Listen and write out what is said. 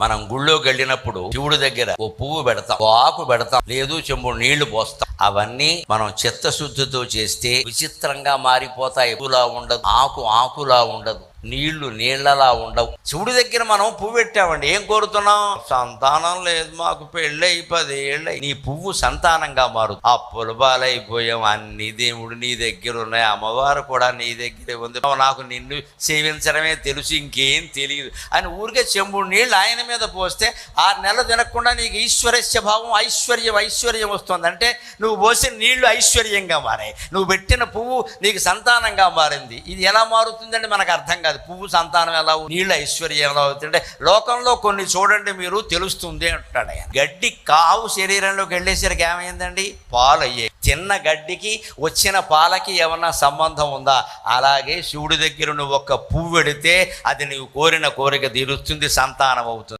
మనం గుళ్ళోకి వెళ్ళినప్పుడు శివుడి దగ్గర ఓ పువ్వు పెడతాం ఓ ఆకు పెడతాం లేదు చెంబు నీళ్ళు పోస్తాం. అవన్నీ మనం చిత్తశుద్ధితో చేస్తే విచిత్రంగా మారిపోతాయి. పువ్వులా ఉండదు ఆకు ఆకులా ఉండదు. నీళ్ళు నీళ్ళలా ఉండవు. శివుడి దగ్గర మనం పువ్వు పెట్టామండి. ఏం కోరుతున్నాం? సంతానం లేదు మాకు పెళ్ళై పదేళ్ళై నీ పువ్వు సంతానంగా మారు. ఆ బాలైపోయాం అన్ని దేవుడు నీ దగ్గర ఉన్నాయి. అమ్మవారు కూడా నీ దగ్గరే ఉంది. నాకు నిన్ను సేవించడమే తెలుసు ఇంకేం తెలియదు. అని ఊరికే చెంబుడు నీళ్ళు ఆయన మీద పోస్తే ఆరు నెలలు తినకుండా నీకు ఈశ్వరస్య భావం ఐశ్వర్యం ఐశ్వర్యం వస్తుంది. అంటే నువ్వు పోసిన నీళ్ళు ఐశ్వర్యంగా మారాయి. నువ్వు పెట్టిన పువ్వు నీకు సంతానంగా మారింది. ఇది ఎలా మారుతుందండి మనకు అర్థం కాదు. పువ్వు సంతానం ఎలా అవుతుంది, ఐశ్వర్యం ఎలా అవుతుంటే లోకంలో కొన్ని చూడండి మీరు తెలుస్తుంది అంటాడు ఆయన. గడ్డి కావు శరీరంలోకి వెళ్ళేసరికి ఏమైందండి? పాలు అయ్యాయి చిన్న గడ్డికి వచ్చిన పాలకి ఏమన్నా సంబంధం ఉందా? అలాగే శివుడి దగ్గర నువ్వు ఒక్క పువ్వు పెడితే అది నీవు కోరిన కోరిక తీరుస్తుంది సంతానం అవుతుంది.